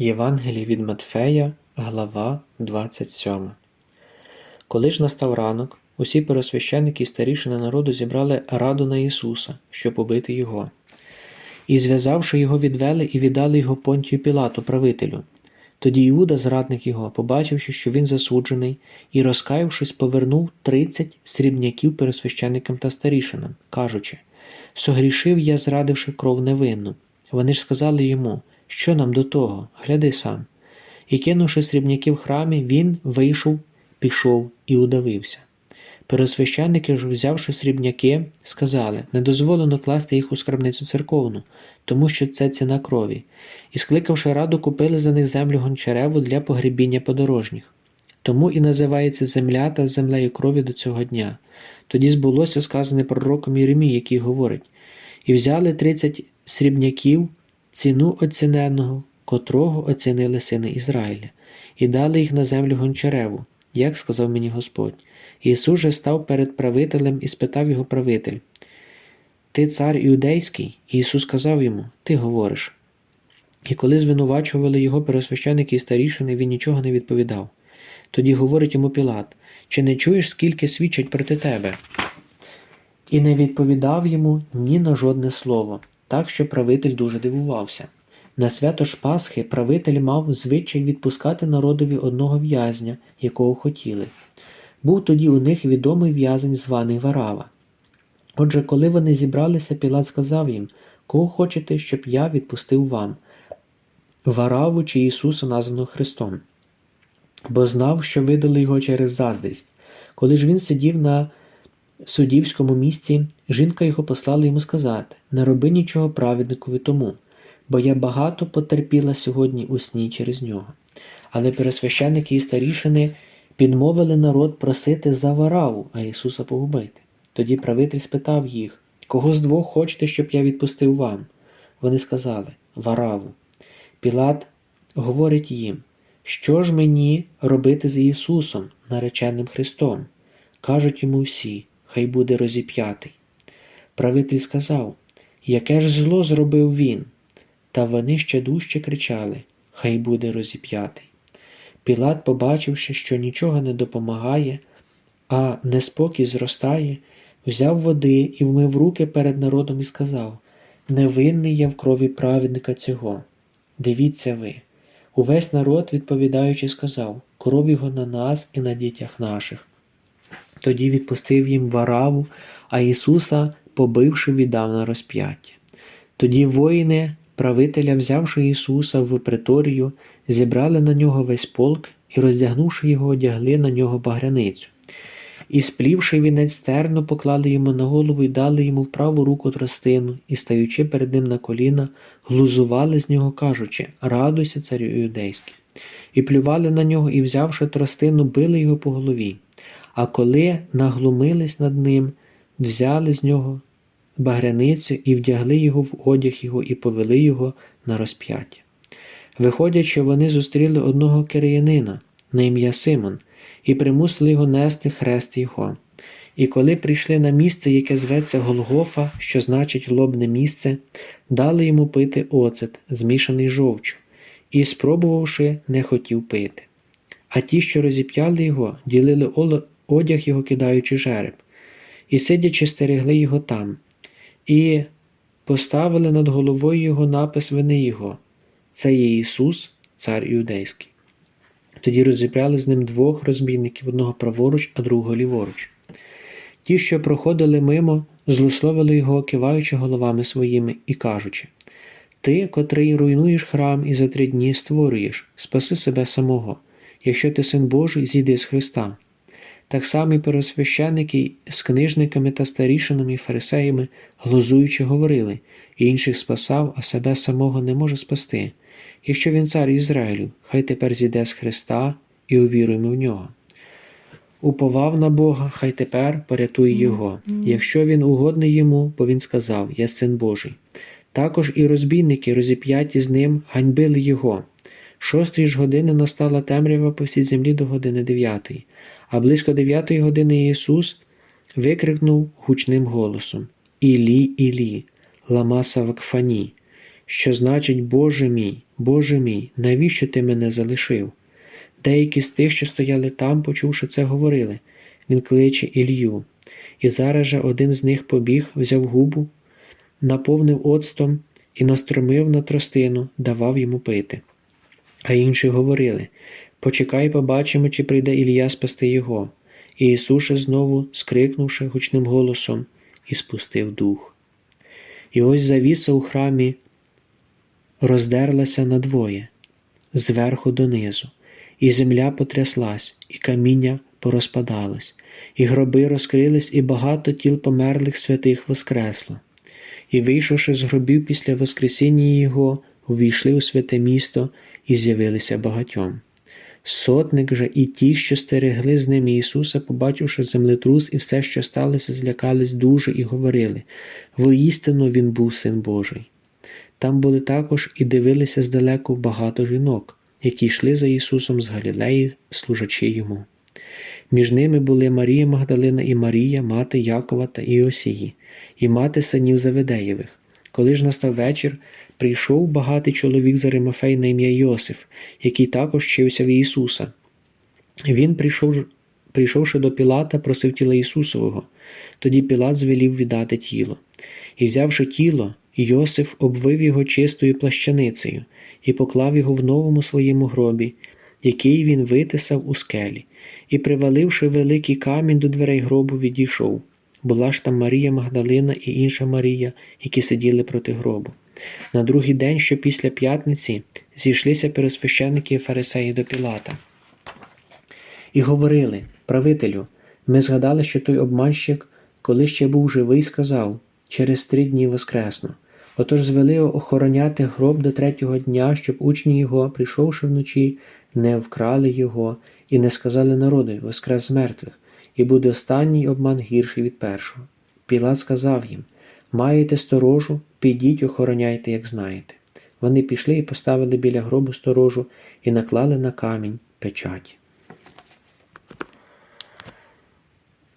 Євангеліє від Матфея, глава 27. Коли ж настав ранок, усі первосвященники і старішини народу зібрали раду на Ісуса, щоб убити Його. І, зв'язавши його, відвели і віддали його Понтію Пілату, правителю. Тоді Іуда, зрадник його, побачивши, що він засуджений, і, розкаявшись, повернув тридцять срібняків первосвященикам та старішинам, кажучи: Согрішив я, зрадивши кров невинну. Вони ж сказали йому, що нам до того, гляди сам. І кинувши срібняки в храмі, він вийшов, пішов і удавився. Первосвященники ж, взявши срібняки, сказали не дозволено класти їх у скарбницю церковну, тому що це ціна крові, і, скликавши раду, купили за них землю гончареву для погребіння подорожніх. Тому і називається земля та землею крові до цього дня. Тоді збулося сказане пророком Єремій, який говорить: і взяли тридцять срібняків, ціну оціненого, котрого оцінили сини Ізраїля, і дали їх на землю гончареву, як сказав мені Господь. Ісус же став перед правителем і спитав його правитель: Ти цар іудейський? І Ісус сказав йому: Ти говориш. І коли звинувачували його пересвященики і старішини, він нічого не відповідав. Тоді говорить йому Пілат: Чи не чуєш, скільки свідчать проти тебе? І не відповідав йому ні на жодне слово, так що правитель дуже дивувався. На свято ж Пасхи правитель мав звичай відпускати народові одного в'язня, якого хотіли. Був тоді у них відомий в'язень, званий Варава. Отже, коли вони зібралися, Пілат сказав їм, кого хочете, щоб я відпустив вам Вараву чи Ісуса, названого Христом, бо знав, що видали його через заздрість. Коли ж він сидів на суддівському місці, жінка його послала йому сказати не роби нічого праведникові тому, бо я багато потерпіла сьогодні у сні через нього. Але пересвященники і старішини підмовили народ просити за Вараву, а Ісуса погубити. Тоді правитель спитав їх, кого з двох хочете, щоб я відпустив вам? Вони сказали Вараву. Пілат говорить їм, що ж мені робити з Ісусом, нареченим Христом? Кажуть йому всі, хай буде розіп'ятий. Правитель сказав, яке ж зло зробив він? Та вони ще дужче кричали Хай буде розіп'ятий. Пілат, побачивши, що нічого не допомагає, а неспокій зростає, взяв води і вмив руки перед народом і сказав Невинний я в крові праведника цього. Дивіться ви. Увесь народ, відповідаючи, сказав кров його на нас і на дітях наших. Тоді відпустив їм вараву, а Ісуса, побивши, віддав на розп'яття. Тоді воїни, правителя, взявши Ісуса в преторію, зібрали на нього весь полк і, роздягнувши його, одягли на нього багряницю. І, сплівши вінець стерно, поклали йому на голову і дали йому в праву руку тростину, і, стаючи перед ним на коліна, глузували з нього, кажучи Радуйся, царю юдейський. І плювали на нього, і, взявши тростину, били його по голові. А коли наглумились над ним, взяли з нього багряницю і вдягли його в одяг його і повели його на розп'яття. Виходячи, вони зустріли одного кирянина на ім'я Симон, і примусили його нести хрест його. І коли прийшли на місце, яке зветься Голгофа, що значить лобне місце, дали йому пити оцет, змішаний жовчу, і, спробувавши, не хотів пити. А ті, що розіп'яли його, ділили одяг його, кидаючи жереб, і, сидячи, стерегли його там, і поставили над головою його напис вини його це є Ісус, цар Іудейський. Тоді розіп'яли з ним двох розбійників, одного праворуч, а другого ліворуч. Ті, що проходили мимо, злословили його, киваючи головами своїми і кажучи Ти, котрий руйнуєш храм і за три дні створюєш, спаси себе самого, якщо ти син Божий, зійди з Христа. Так само і первосвященники з книжниками та старішинами і фарисеями, глузуючи, говорили інших спасав, а себе самого не може спасти. Якщо він цар Ізраїлю, хай тепер зійде з Христа і увіруємо в нього. Уповав на Бога, хай тепер порятує Його. Якщо він угодний йому, бо він сказав Я син Божий. Також і розбійники, розіп'яті з ним, ганьбили його. Шостої ж години настала темрява по всій землі до години дев'ятої, а близько дев'ятої години Ісус викрикнув гучним голосом Ілі, Ілі, ламаса вакфані, що значить Боже мій, Боже мій, навіщо ти мене залишив? Деякі з тих, що стояли там, почувши це, говорили Він кличе Ілью. І зараз же один з них побіг, взяв губу, наповнив оцтом і настромив на тростину, давав йому пити. А інші говорили Почекай, побачимо, чи прийде Ілля спасти його. І Ісус же знову, скрикнувши гучним голосом, і спустив дух. І ось завіса у храмі роздерлася надвоє, зверху донизу, і земля потряслась, і каміння порозпадалось, і гроби розкрились, і багато тіл померлих святих воскресло. І, вийшовши з гробів після Воскресіння Його, увійшли у святе місто і з'явилися багатьом. Сотник же і ті, що стерегли з ними Ісуса, побачивши землетрус і все, що сталося, злякались дуже і говорили воістину Він був син Божий. Там були також і дивилися здалеку багато жінок, які йшли за Ісусом з Галілеї, служачи йому. Між ними були Марія Магдалина і Марія, мати Якова та Іосії, і мати синів Заведеєвих. Коли ж настав вечір, прийшов багатий чоловік з Аримафей на ім'я Йосиф, який також вчився в Ісуса. Він, прийшов, прийшовши до Пілата, просив тіла Ісусового. Тоді Пілат звелів віддати тіло. І, взявши тіло, Йосиф обвив його чистою плащаницею і поклав його в новому своєму гробі, який він витисав у скелі, і, приваливши великий камінь до дверей гробу, відійшов. Була ж там Марія Магдалина і інша Марія, які сиділи проти гробу. На другий день, що після п'ятниці, зійшлися пересвященники і фарисеї до Пілата. І говорили, правителю, ми згадали, що той обманщик, коли ще був живий, сказав через три дні воскресну. Отож звели охороняти гроб до третього дня, щоб учні його, прийшовши вночі, не вкрали його і не сказали народу воскрес з мертвих, і буде останній обман гірший від першого. Пілат сказав їм Маєте сторожу, підіть, охороняйте, як знаєте. Вони пішли і поставили біля гробу сторожу і наклали на камінь печать.